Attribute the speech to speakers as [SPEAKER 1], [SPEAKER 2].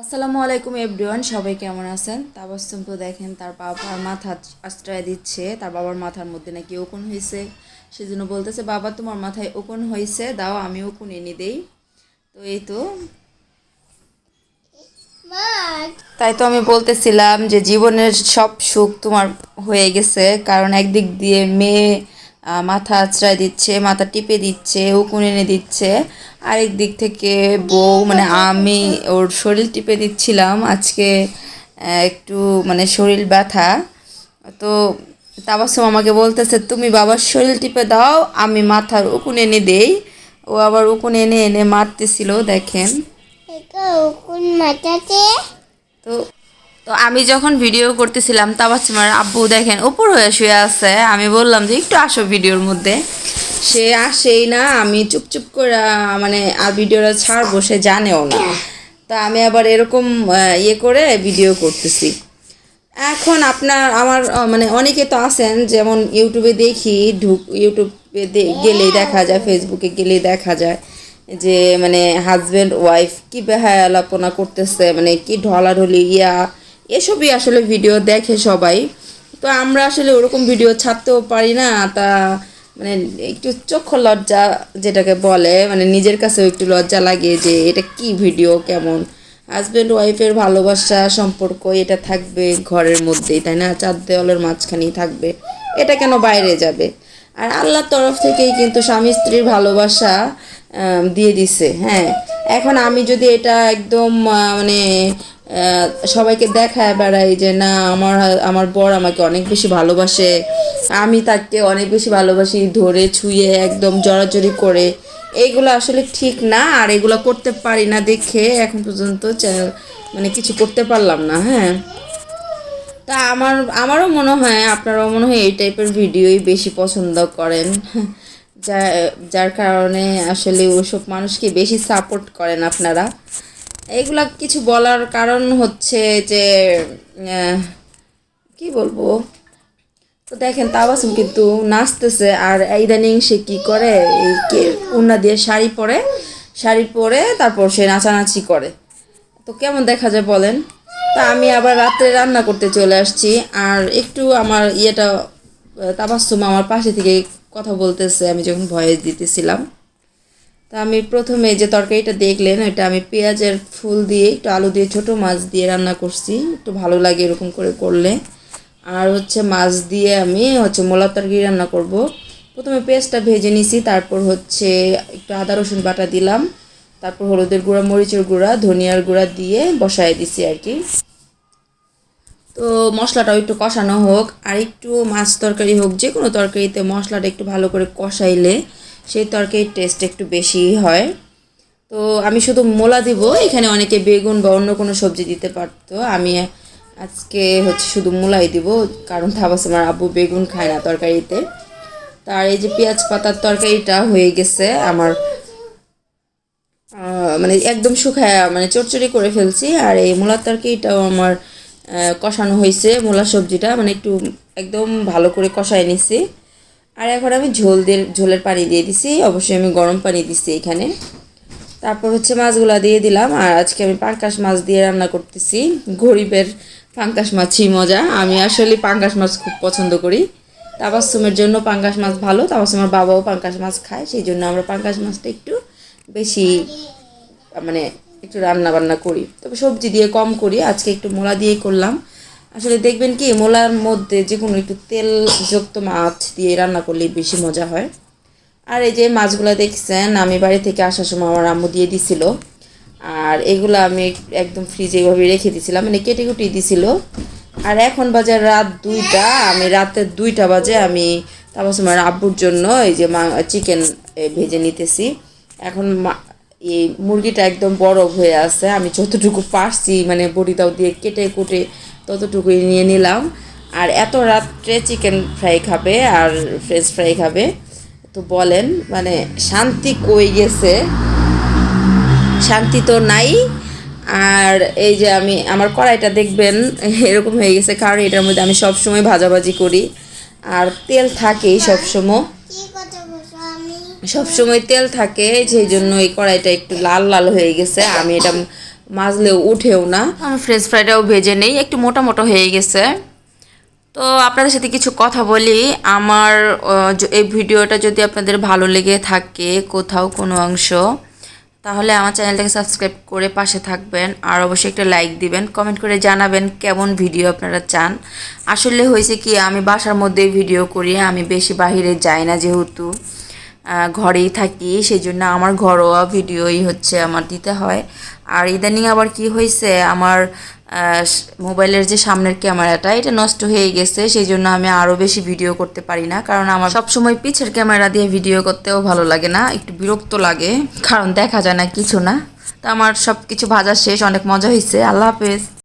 [SPEAKER 1] আসসালামু আলাইকুম এভরিওয়ান, সবাই কেমন আছেন? তাবাসুম তো দেখেন, তার বাবার মাথা আশ্রয় দিচ্ছে, তার বাবার মাথার মধ্যে নাকি উকুন হয়েছে সেজন্য বলতেছে, বাবা, তোমার মাথায় উকুন হয়েছে দাও, আমি ওকুন এনে দেই। তো এই তো। তাই তো আমি বলতেছিলাম যে, জীবনের সব সুখ তোমার হয়ে গেছে, কারণ একদিক দিয়ে মেয়ে মাথা আশ্রয় দিচ্ছে মাথা টিপে দিচ্ছে উকুন এনে দিচ্ছে। আরেক দিক থেকে বউ মানে আমি ওর শরীর টিপে দিচ্ছিলাম। আজকে একটু মানে শরীর ব্যথা। তো তাবাসুম আমাকে বলতেছে তুমি বাবার শরীর টিপে দাও আমি মাথার উকুন এনে দেই। ও আবার উকুন এনে এনে মারতেছিল দেখেন।
[SPEAKER 2] মাথাতে
[SPEAKER 1] তো তো আমি যখন ভিডিও করতেছিলাম তাবাসিমার আব্বু দেখেন উপর হয়ে শুয়ে আছে। আমি বললাম যে, একটু আসো ভিডিওর মধ্যে। সে আসেই না, আমি চুপচুপ করে মানে আর ভিডিওটা ছাড়বো, সে জানেও না। তা আমি আবার এরকম ইয়ে করে ভিডিও করতেছি। এখন আপনার, আমার মানে অনেকে তো আছেন, যেমন ইউটিউবে দেখি, ঢুক, ইউটিউবে গেলেই দেখা যায় ফেসবুকে গেলেই দেখা যায় যে মানে হাজব্যান্ড ওয়াইফ কি বেহায়ালাপনা করতেছে মানে কি ঢলাঢলি, ইয়া এসবই আসলে ভিডিও দেখে সবাই। তো আমরা আসলে ওরকম ভিডিও ছাড়তেও পারি না, তা মানে একটু চক্ষু লজ্জা যেটাকে বলে মানে নিজের কাছেও একটু লজ্জা লাগে যে এটা কি ভিডিও কেমন? হাজব্যান্ড ওয়াইফের ভালোবাসা সম্পর্ক এটা থাকবে ঘরের মধ্যেই, তাই না? চার দেওয়ালের মাঝখানেই থাকবে। এটা কেন বাইরে যাবে? আর আল্লাহর তরফ থেকেই কিন্তু স্বামী স্ত্রীর ভালোবাসা দিয়ে দিছে হ্যাঁ। এখন আমি যদি এটা একদম মানে সবাইকে দেখায় বেড়াই যে, না, আমার আমার বর আমাকে অনেক বেশি ভালোবাসে। আমি তাকে অনেক বেশি ভালোবাসি ধরে, ছুঁয়ে, একদম জড়াজড়ি করে। এইগুলো আসলে ঠিক না, আর এগুলো করতে পারি না দেখে এখন পর্যন্ত চ্যানেল মানে কিছু করতে পারলাম না হ্যাঁ। তা আমার, আমারও মনে হয়, আপনারাও মনে হয় এই টাইপের ভিডিওই বেশি পছন্দ করেন। যা, যার কারণে আসলে ওসব মানুষকে বেশি সাপোর্ট করেন আপনারা। এইগুলা কিছু বলার কারণ হচ্ছে যে কি বলব? তো দেখেন তাবাসুম কিন্তু নাচতেছে আর ইদানিং সে কি করে? এই কে, উন্না দিয়ে শাড়ি পরে শাড়ি পরে তারপর সে নাচানাচি করে। তো কেমন দেখা যায় বলেন? তা আমি আবার রাত্রে রান্না করতে চলে আসছি আর একটু আমার ইয়েটা তাবাসুম আমার পাশে থেকে কথা বলতেছে, আমি যখন ভয়েস দিতেছিলাম। তা আমি প্রথমে যে তরকারিটা দেখলেন, ওইটা আমি পেঁয়াজের ফুল দিয়ে, একটু আলু দিয়ে, ছোট মাছ দিয়ে রান্না করছি। একটু ভালো লাগে এরকম করে করলে। আর হচ্ছে মাছ দিয়ে আমি হচ্ছে মোলা তরকারি রান্না করব। প্রথমে পেঁয়াজটা ভেজে নিছি, তারপর হচ্ছে একটু আদা, রসুন বাটা দিলাম। তারপর হলুদের গুঁড়া, মরিচের গুঁড়া, ধনিয়ার গুঁড়া দিয়ে বসায় দিছি আর কি। তো মশলাটাও একটু কষানো হোক, আর একটু মাছ তরকারি হোক যে কোনো তরকারিতে মশলাটা একটু ভালো করে কষাইলে সেই তরকারির টেস্ট একটু বেশি হয়। তো আমি শুধু মোলা দিব, এখানে অনেকে বেগুন বা অন্য কোনো সবজি দিতে পারতো। আমি আজকে হচ্ছে শুধু মোলাই দিব, কারণ থাবাস আমার আব্বু বেগুন খায় না তরকারিতে। তার এই যে পেঁয়াজ পাতার তরকারিটা হয়ে গেছে, আমার মানে একদম শুকায় মানে চটচড়ি করে ফেলছি। আর এই মূলার তরকারিটাও আমার কষানো হয়েছে, মূলা সবজিটা। মানে একটু একদম ভালো করে কষায় নিছি। আর এখন আমি ঝোল দিয়ে, ঝোলের পানি দিয়ে দিছি, অবশ্যই আমি গরম পানি দিছি এখানে। তারপর হচ্ছে মাছগুলো দিয়ে দিলাম, আর আজকে আমি পাঙ্কাশ মাছ দিয়ে রান্না করতেছি। গরিবের পাঙ্কাশ মাছই মজা, আমি আসলে পাঙ্কাশ মাছ খুব পছন্দ করি। তাবাসুমের জন্য পাঙ্কাশ মাছ ভালো তাবাসুমের বাবাও পাঙ্কাশ মাছ খায়, সেই জন্য আমরা পাঙ্কাশ মাছটা একটু বেশি মানে একটু রান্না বান্না করি। তবে সবজি দিয়ে কম করি, আজকে একটু মোলা দিয়েই করলাম। আসলে দেখবেন কি, মোলার মধ্যে যে কোনো একটু তেলযুক্ত মাছ দিয়ে রান্না করলে বেশি মজা হয়। আর এই যে মাছগুলো দেখছেন, আমি বাড়ি থেকে আসার সময় আমার আম্মু দিয়ে দিছিল। আর এগুলো আমি একদম ফ্রিজে এইভাবে রেখে দিছিলাম মানে কেটে কুটি দিছিল। আর এখন বাজে রাত দুইটা, আমি রাতের দুইটা বাজে আমি তারপর সময় আব্বুর জন্য এই যে চিকেন ভেজে নিতেছি। এখন এই মুরগিটা একদম বরফ হয়ে আছে। আমি যতটুকু পারছি মানে বড়িটাও দিয়ে কেটে কুটে ততটুকুই নিয়ে নিলাম। আর এত রাত্রে চিকেন ফ্রাই খাবে আর ফ্রেঞ্চ ফ্রাই খাবে, তো বলেন মানে শান্তি কই গেছে? শান্তি তো নাই। আর এই যে আমি, আমার কড়াইটা দেখবেন, এরকম হয়ে গেছে, কারণ এটার মধ্যে আমি সব সময় ভাজাভাজি করি। আর তেল থাকেই সবসময়।
[SPEAKER 2] আমি
[SPEAKER 1] সব সময় তেল থাকে, সেই জন্য এই কড়াইটা একটু লাল লাল হয়ে গেছে। আমি এটা মাজলেও উঠেও না। আমি ফ্রেঞ্চ ফ্রাইটাও ভেজে নেই, একটু মোটা মোটা হয়ে গেছে। তো আপনাদের সাথে কিছু কথা বলি। আমার এই ভিডিওটা যদি আপনাদের ভালো লেগে থাকে কোথাও, কোনো অংশ, তাহলে আমার চ্যানেলটাকে সাবস্ক্রাইব করে পাশে থাকবেন। আর অবশ্যই একটা লাইক দিবেন কমেন্ট করে জানাবেন কেমন ভিডিও আপনারা চান। আসলে হয়েছে কি, আমি বাসার মধ্যেই ভিডিও করি, আমি বেশি বাহিরে যাই না যেহেতু। ঘরেই থাকি সেই জন্য আমার ঘরোয়া ভিডিওই হচ্ছে আমার দিতে হয়। আর ইদানিং আবার কি হয়েছে, আমার মোবাইলের যে সামনের ক্যামেরাটা, এটা নষ্ট হয়ে গেছে সেই জন্য আমি আরও বেশি ভিডিও করতে পারি না। কারণ আমার সবসময় পিছের ক্যামেরা দিয়ে ভিডিও করতেও ভালো লাগে না, একটু বিরক্ত লাগে, কারণ দেখা যায় না কিছু না। তো আমার সব কিছু ভাজা শেষ, অনেক মজা হয়েছে আল্লাহ হাফেজ।